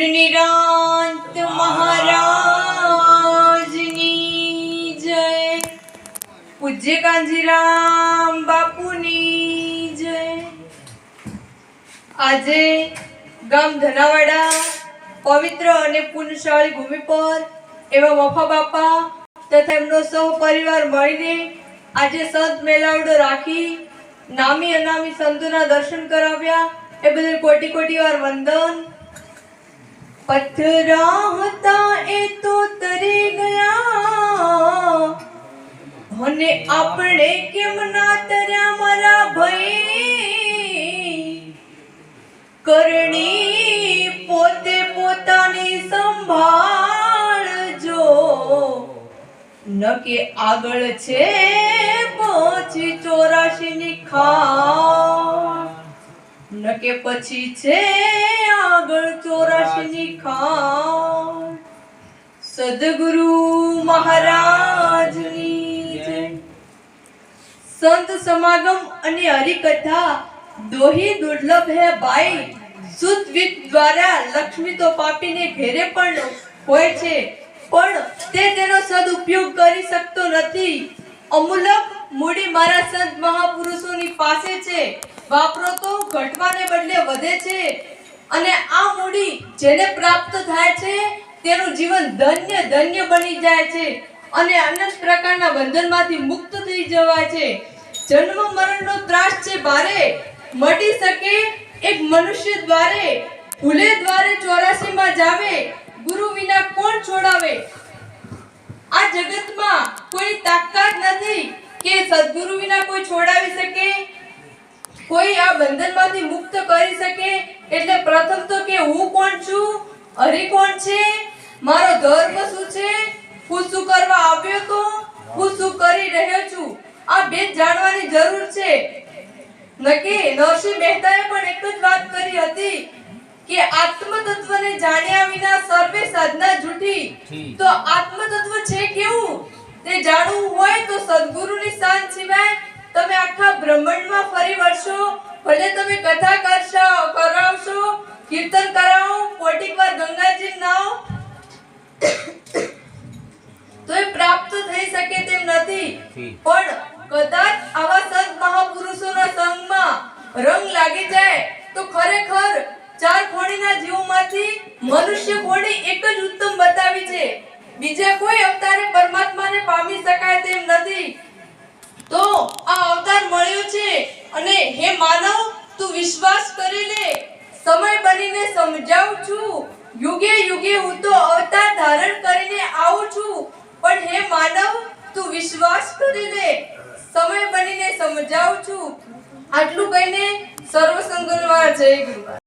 સુરનિરાંત મહારાજની જય પૂજ્ય કાંજીરામ બાપુની જય આજે ગામ ધનાવાડા પવિત્ર અને પુણ્યશાળી ભૂમિ પર એવા મફા બાપા તથા એમનો સૌ પરિવાર મળીને આજે સંત મેળાવડો રાખી નામી અનામી સંતોના દર્શન કરાવ્યા. એ બદલ કોટી કોટી વાર વંદન. પથરા હતા એ તો તરી ગયા. અને આપણે કેમ ના તર્યા મારા ભાઈ? કરણી પોતે પોતાની સંભાળજો ન કે આગળ છે પહોંચી ચોરાશી ની ખાટ ન કે પછી છે આગળ ચોરાશી ની સદગુરુ મહારાજની જય. સંત સમાગમ અને હરિકથા દોહી દુર્લભ હે ભાઈ સુત વિત દ્વારા લક્ષ્મી તો પાપીને ઘેરે પણ હોય છે. પણ તે તેનો સદુપયોગ કરી શકતો નથી. અમૂલક મૂડી મારા સંત મહાપુરુષોની પાસે છે. વાપરો તો ઘટવાને બદલે વધે છે. અને આ મૂડી જેને પ્રાપ્ત થાય છે, તેનું જીવન ધન્ય ધન્ય બની જાય છે અને અનંત પ્રકારના બંધનમાંથી મુક્ત થઈ જવાય છે. જન્મ મરણનો ત્રાસ છે ભારે. મટી શકે એક મનુષ્ય દ્વારે. ભૂલે દ્વારે ચોરાસીમાં જાવે. ગુરુ વિના કોણ છોડાવે? આ જગતમાં કોઈ તાકાત નથી. કે સદગુરુ વિના કોઈ છોડાવી શકે? કોઈ આ બંધનમાંથી મુક્ત કરી શકે? એટલે પ્રથમ તો કે હું કોણ છું? હરિ કોણ છે? મારો ધર્મ શું છે? હું શું કરવા આવ્યો તો? હું શું કરી રહ્યો છું? આ બે જાણવાની જરૂર છે. નકે નરસિંહ મહેતાએ પણ એક જ વાત કરી હતી કે આત્મ તત્વને જાણ્યા વિના સર્વે સાધના જૂઠી તો આત્મ તત્વ છે કેવું? તે જાણવું હોય તો સદગુરુની સાન સિવાય તમે આખા બ્રહ્માંડમાં ફરી વળશો. ભલે તમે કથા કરશો કરાવશો કીર્તન કરાવો કોટીક વાર ગંગાજી નાઓ તો એ પ્રાપ્ત થઈ શકે તેમ નથી. પણ કદાચ આવા સંત મહાપુરુષોના સંગમાં રંગ લાગી જાય તો ખરેખર ચાર ખોડીના જીવમાંથી મનુષ્ય ખોડી એક જ ઉત્તમ બતાવી છે. બીજા કોઈ અવતારે પરમાત્માને પામી શકાય તેમ નથી તો આ અવતાર મળ્યો છે અને હે માનવ તું વિશ્વાસ કરી લે સમય બનીને સમજાવું છું. યુગે યુગે હું તો અવતાર ધારણ કરીને આવું છું. પણ હે માનવ, તું વિશ્વાસ કરી લે સમય બનીને સમજાવું છું. આટલું કહીને સર્વ જય ગુરુ